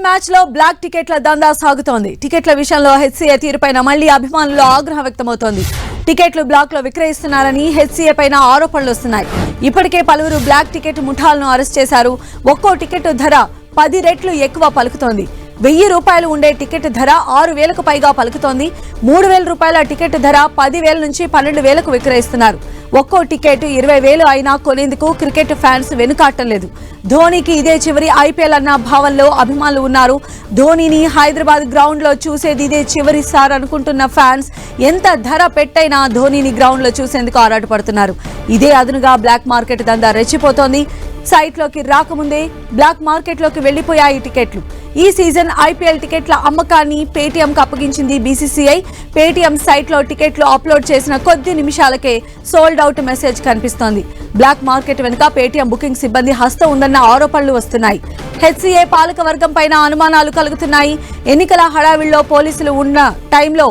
IPL మ్యాచ్లో black టికెట్ల దందా సాగుతోంది. టికెట్ల విషయంలో హెచ్సీఏ తీరుపైన మళ్ళీ అభిమానుల్లో ఆగ్రహం వ్యక్తమవుతోంది. టికెట్లు బ్లాక్లో విక్రయిస్తున్నారని హెచ్సీఏ పైన ఆరోపణలు వస్తున్నాయి. ఇప్పటికే పలువురు బ్లాక్ టికెట్ ముఠాలను అరెస్ట్ చేశారు. ఒక్కో టికెట్ ధర పది రెట్లు ఎక్కువ పలుకుతోంది. వెయ్యి రూపాయలు ఉండే టికెట్ ధర ఆరు వేలకు పైగా పలుకుతోంది. మూడు వేల రూపాయల టికెట్ ధర పది వేల నుంచి పన్నెండు వేలకు విక్రయిస్తున్నారు. ఒక్కో టికెట్ ఇరవై వేలు అయినా కొనేందుకు క్రికెట్ ఫ్యాన్స్ వెనుకాటం లేదు. ధోనీకి ఇదే చివరి ఐపీఎల్ అన్న భావంలో అభిమానులు ఉన్నారు. ధోనీని హైదరాబాద్ గ్రౌండ్లో చూసేది ఇదే చివరిసారి అనుకుంటున్న ఫ్యాన్స్. ఎంత ధర పెట్టైనా ధోనీని గ్రౌండ్లో చూసేందుకు ఆరాటపడుతున్నారు. ఇదే అదునుగా బ్లాక్ మార్కెట్ దందా రెచ్చిపోతోంది. సైట్లోకి రాకముందే బ్లాక్ మార్కెట్లోకి వెళ్ళిపోయాయి టికెట్లు. ఈ సీజన్ ఐపీఎల్ టికెట్ల అమ్మకాన్ని పేటీఎంకు అప్పగించింది బీసీసీఐ. పేటీఎం సైట్లో టికెట్లు అప్లోడ్ చేసిన కొద్ది నిమిషాలకే సోల్డ్ అవుట్ మెసేజ్ కనిపిస్తోంది. బ్లాక్ మార్కెట్ వెనుక పేటీఎం బుకింగ్ సిబ్బంది హస్తం ఉందన్న ఆరోపణలు వస్తున్నాయి. హెచ్సీఏ పాలక వర్గం పైన అనుమానాలు కలుగుతున్నాయి. ఎన్నికల హడావిడిలో పోలీసులు ఉన్న టైంలో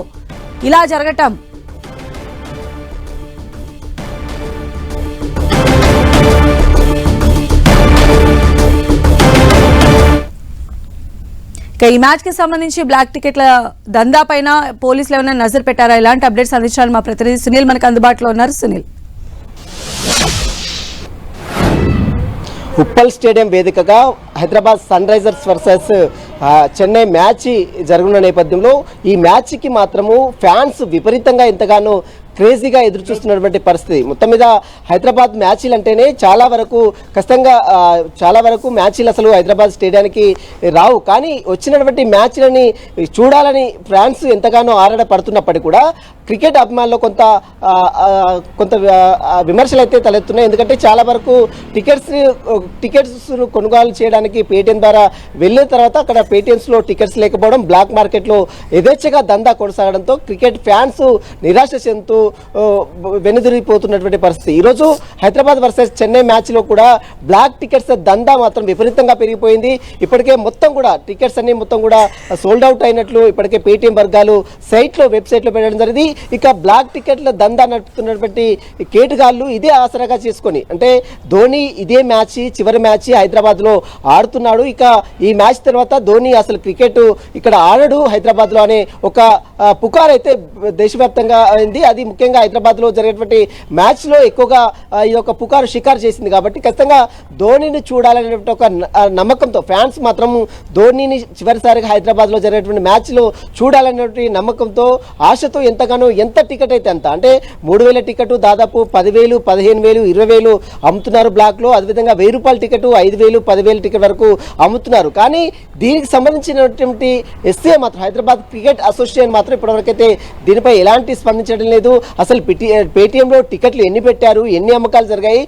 ఇలా జరగటం ఇక ఈ మ్యాచ్కి సంబంధించి బ్లాక్ టికెట్ల దందా పైన పోలీసులు ఏమైనా నజర్ పెట్టారా? ఇలాంటి అప్డేట్స్ అందించాలని మా ప్రతినిధి సునీల్ మనకు అందుబాటులో ఉన్నారు. సునీల్. ఉప్పల్ స్టేడియం వేదికగా Hyderabad Sunrisers versus Chennai match జరుగుతున్న నేపథ్యంలో ఈ మ్యాచ్కి మాత్రము ఫ్యాన్స్ విపరీతంగా ఎంతగానో క్రేజీగా ఎదురు చూస్తున్నటువంటి పరిస్థితి. మొత్తం మీద హైదరాబాద్ మ్యాచ్లు అంటేనే చాలా వరకు ఖచ్చితంగా చాలా వరకు మ్యాచ్లు అసలు హైదరాబాద్ స్టేడియానికి రావు. కానీ వచ్చినటువంటి మ్యాచ్లని చూడాలని ఫ్యాన్స్ ఎంతగానో ఆరాట పడుతున్నప్పటికీ కూడా క్రికెట్ అభిమానులు కొంత కొంత విమర్శలు అయితే తలెత్తున్నాయి. ఎందుకంటే చాలా వరకు టికెట్స్ టికెట్స్ కొనుగోలు చేయడానికి పేటిఎం ద్వారా వెళ్ళిన తర్వాత అక్కడ పేటిఎంస్లో టికెట్స్ లేకపోవడం బ్లాక్ మార్కెట్లో యథేచ్ఛగా దందా కొనసాగడంతో క్రికెట్ ఫ్యాన్స్ నిరాశ చెందుతూ వెనుదిరిగిపోతున్నటువంటి పరిస్థితి. ఈరోజు హైదరాబాద్ వర్సెస్ చెన్నై మ్యాచ్లో కూడా బ్లాక్ టికెట్స్ దందా మాత్రం విపరీతంగా పెరిగిపోయింది. ఇప్పటికే మొత్తం కూడా టికెట్స్ అన్ని మొత్తం కూడా సోల్డ్ అవుట్ అయినట్లు ఇప్పటికే పేటీఎం వర్గాలు సైట్లో వెబ్సైట్లో పెట్టడం జరిగింది. ఇక బ్లాక్ టికెట్ల దందా నడుపుతున్నటువంటి కేటుగాళ్ళు ఇదే ఆసరాగా చేసుకొని అంటే ధోని ఇదే మ్యాచ్ చివరి మ్యాచ్ హైదరాబాద్లో ఆడుతున్నాడు. ఇక ఈ మ్యాచ్ తర్వాత ధోని అసలు క్రికెట్ ఇక్కడ ఆడడు హైదరాబాద్లో అనే ఒక ఆ, పుకార్ అయితే దేశవ్యాప్తంగా అయింది. అది ముఖ్యంగా హైదరాబాద్లో జరిగేటువంటి మ్యాచ్లో ఎక్కువగా ఈ యొక్క పుకారు షికారు చేసింది కాబట్టి ఖచ్చితంగా ధోనిని చూడాలనేటువంటి ఒక నమ్మకంతో ఫ్యాన్స్ మాత్రం ధోనిని చివరిసారిగా హైదరాబాద్లో జరిగేటువంటి మ్యాచ్లో చూడాలనేటువంటి నమ్మకంతో ఆశతో ఎంతగానో ఎంత టికెట్ అయితే అంత అంటే మూడు వేల టికెట్ దాదాపు పదివేలు పదిహేను వేలు ఇరవై వేలు అమ్ముతున్నారు బ్లాక్లో. అదేవిధంగా వెయ్యి రూపాయల టికెట్ ఐదు వేలు పదివేలు టికెట్ వరకు అమ్ముతున్నారు. కానీ దీనికి సంబంధించినటువంటి ఎస్ఏ మాత్రం హైదరాబాద్ క్రికెట్ అసోసియేషన్ మాత్రం ఇప్పటివరకైతే దీనిపై ఎలాంటి స్పందించడం లేదు. అసలు పేటీఎంలో టికెట్లు ఎన్ని పెట్టారు ఎన్ని అమ్మకాలు జరిగాయి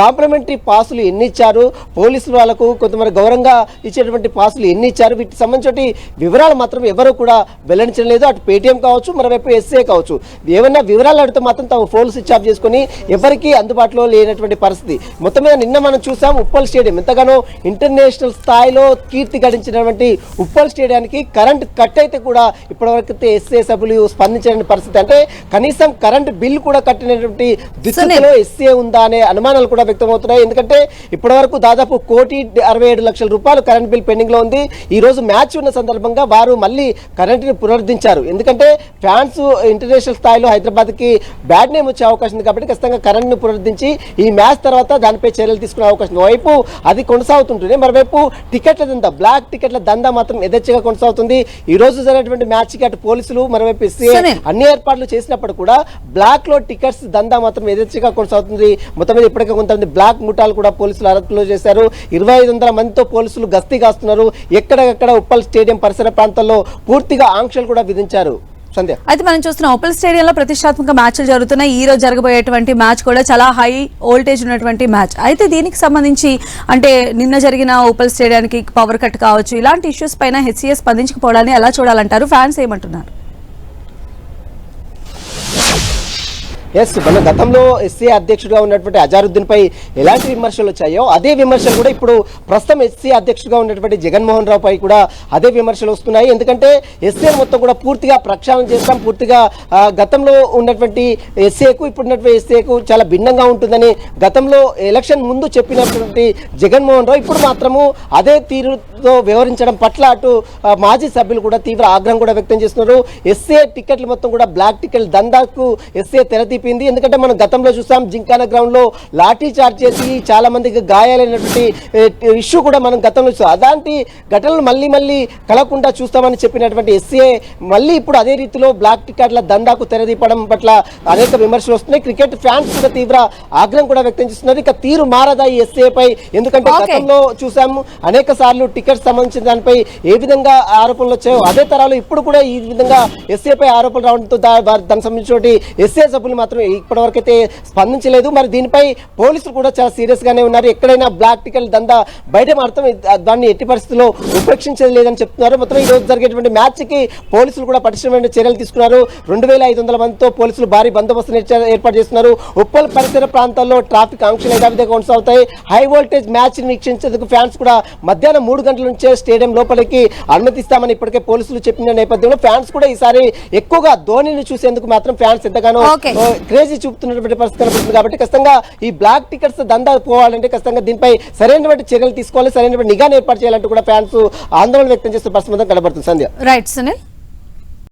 కాంప్లిమెంటరీ పాసులు ఎన్ని ఇచ్చారు పోలీసులు వాళ్ళకు కొంతమంది గౌరవంగా ఇచ్చేటువంటి పాసులు ఎన్ని ఇచ్చారు వీటికి సంబంధించిన వివరాలు మాత్రం ఎవరు కూడా వెల్లడించడం లేదు. అటు పేటీఎం కావచ్చు మరోవైపు ఎస్ఏ కావచ్చు. ఏమన్నా వివరాలు అడిగితే మాత్రం తమ ఫోన్లు స్విచ్ ఆఫ్ చేసుకొని ఎవరికీ అందుబాటులో లేనటువంటి పరిస్థితి. మొత్తం మీద నిన్న మనం చూసాం ఉప్పల్ స్టేడియం. ఎంతగానో ఇంటర్నేషనల్ స్థాయిలో కీర్తి గడించినటువంటి ఉప్పల్ స్టేడియానికి కరెంట్ కట్ అయితే కూడా ఇప్పటివరకు అయితే ఎస్ఏ సభ్యులు స్పందించిన పరిస్థితి. అంటే కనీసం కరెంట్ బిల్ కూడా కట్టినటువంటి దిశలో ఎస్ఏ ఉందా అనే అనుమానాలు కూడా వ్యక్తమవుతున్నాయి. ఎందుకంటే ఇప్పటివరకు దాదాపు కోటి అరవై ఏడు లక్షల రూపాయలు కరెంట్ బిల్ పెండింగ్లో ఉంది. ఈ రోజు మ్యాచ్ ఉన్న సందర్భంగా వారు మళ్ళీ కరెంట్ని పునరుద్ధరించారు. ఎందుకంటే ఫ్యాన్స్ ఇంటర్నేషనల్ స్థాయిలో హైదరాబాద్కి బ్యాడ్ నేమ్ వచ్చే అవకాశం ఉంది కాబట్టి ఖచ్చితంగా కరెంట్ని పునరుద్ధరించి ఈ మ్యాచ్ తర్వాత దానిపై చర్యలు తీసుకునే అవకాశం వైపు అది కొనసాగుతుంటుంది. మరోవైపు టికెట్ల దందా బ్లాక్ టికెట్ల దందా మాత్రం యథేచ్ఛగా కొనసాగుతుంది. ఈ రోజు జరిగినటువంటి మ్యాచ్కి అటు పోలీసులు మరోవైపు సునీల్. అన్ని ఏర్పాట్లు చేసినప్పుడు కూడా బ్లాక్లో టికెట్స్ దందా మాత్రం ఎదర్చిగా కొనసాగుతుంది. మొత్తం మీద ఇప్పటికే కొంతమంది బ్లాక్ ముఠాలు కూడా పోలీసులు అరెస్టులు చేశారు. ఇరవై ఐదు వందల మందితో పోలీసులు గస్తీ కాస్తున్నారు ఎక్కడెక్కడ ఉప్పల్ స్టేడియం పరిసర ప్రాంతాల్లో పూర్తిగా ఆంక్షలు కూడా విధించారు. అయితే మనం చూస్తున్నాం ఓపెల్ స్టేడియంలో ప్రతిష్టాత్మక మ్యాచ్లు జరుగుతున్నాయి. ఈ రోజు జరగబోయేటువంటి మ్యాచ్ కూడా చాలా హై ఓల్టేజ్ ఉన్నటువంటి మ్యాచ్. అయితే దీనికి సంబంధించి అంటే నిన్న జరిగిన ఓపెల్ స్టేడియానికి పవర్ కట్ కావచ్చు ఇలాంటి ఇష్యూస్ పైన హెచ్సిఎస్ స్పందించకపోవడాన్ని ఎలా చూడాలంటారు? ఫ్యాన్స్ ఏమంటున్నారు? ఎస్ మన గతంలో ఎస్సీ అధ్యక్షుడిగా ఉన్నటువంటి అజారుద్దీన్ పై ఎలాంటి విమర్శలు వచ్చాయో అదే విమర్శలు కూడా ఇప్పుడు ప్రస్తుతం ఎస్సీ అధ్యక్షుడిగా ఉన్నటువంటి జగన్మోహన్ రావు పై కూడా అదే విమర్శలు వస్తున్నాయి. ఎందుకంటే ఎస్సీ మొత్తం కూడా పూర్తిగా ప్రక్షాళన చేస్తాం. పూర్తిగా గతంలో ఉన్నటువంటి ఎస్సీకు ఇప్పుడు ఉన్నటువంటి ఎస్సీకు చాలా భిన్నంగా ఉంటుందని గతంలో ఎలక్షన్ ముందు చెప్పినటువంటి జగన్మోహన్ రావు ఇప్పుడు మాత్రము అదే తీరుతో వ్యవహరించడం పట్ల అటు మాజీ సభ్యులు కూడా తీవ్ర ఆగ్రహం కూడా వ్యక్తం చేస్తున్నారు. ఎస్సీ టికెట్లు మొత్తం కూడా బ్లాక్ టికెట్ దందాకు ఎస్ఏ తెరతీపింది ఎందుకంటే మనం గతంలో చూసాం జింకానా గ్రౌండ్లో లాఠీ చార్జ్ చేసి చాలా మందికి గాయాలైనటువంటి ఇష్యూ కూడా మనం గతంలో చూసాం. అలాంటి ఘటనలు మళ్ళీ మళ్ళీ కలగకుండా చూస్తామని చెప్పినటువంటి ఎస్ఏ మళ్ళీ ఇప్పుడు అదే రీతిలో బ్లాక్ టికెట్ల దందాకు తెరదీపడం పట్ల అనేక విమర్శలు వస్తున్నాయి. క్రికెట్ ఫ్యాన్స్ కూడా తీవ్ర ఆగ్రహం కూడా వ్యక్తం చేస్తున్నారు. ఇక తీరు మారదా ఈ ఎస్ఏ పై ఎందుకంటే. గతంలో చూసాము అనేక సార్లు టికెట్ సంబంధించిన దానిపై ఏ విధంగా ఆరోపణలు వచ్చాయో అదే తరాలు ఇప్పుడు కూడా ఈ విధంగా ఎస్ఏ పై ఆరోపణలు రావడంతో దానికి సంబంధించిన ఎస్ఏ సభ్యులు మాత్రం అయితే స్పందించలేదు. మరి దీనిపై పోలీసులు కూడా చాలా సీరియస్ గానే ఉన్నారు. ఎక్కడైనా బ్లాక్ టికెట్ దందా బయట మాత్రం దాన్ని ఎట్టి పరిస్థితుల్లో ఉపేక్షించేది లేదని చెప్తున్నారు. మొత్తం ఈ రోజు జరిగేటువంటి మ్యాచ్కి పోలీసులు కూడా పటిష్టమైన చర్యలు తీసుకున్నారు. రెండు వేల ఐదు వందల మందితో పోలీసులు భారీ బందోబస్తు ఏర్పాటు చేస్తున్నారు. ఉప్పల్ పరిసర ప్రాంతాల్లో ట్రాఫిక్ ఆంక్షలు యథావిధిగా కొనసాగుతాయి. హై వోల్టేజ్ మ్యాచ్ వీక్షించేందుకు ఫ్యాన్స్ కూడా మధ్యాహ్నం మూడు గంటల నుంచే స్టేడియం లోపలికి అనుమతిస్తామని ఇప్పటికే పోలీసులు చెప్పిన నేపథ్యంలో ఫ్యాన్స్ కూడా ఈసారి ఎక్కువగా ధోనిని చూసేందుకు మాత్రం ఫ్యాన్స్ ఎంతగానో. క్రేజీ చూపుతున్నటువంటి పరిస్థితి కనబడుతుంది కాబట్టి ఖచ్చితంగా ఈ బ్లాక్ టికెట్స్ దందా పోవాలంటే ఖచ్చితంగా దీనిపై సరైనటువంటి చర్యలు తీసుకోవాలి సరైనటువంటి నిఘాను ఏర్పాటు చేయాలంటూ కూడా ఫ్యాన్స్ ఆందోళన వ్యక్తం చేస్తున్న పరిస్థితి కనబడుతుంది. సంధ్య. రైట్ సునీల్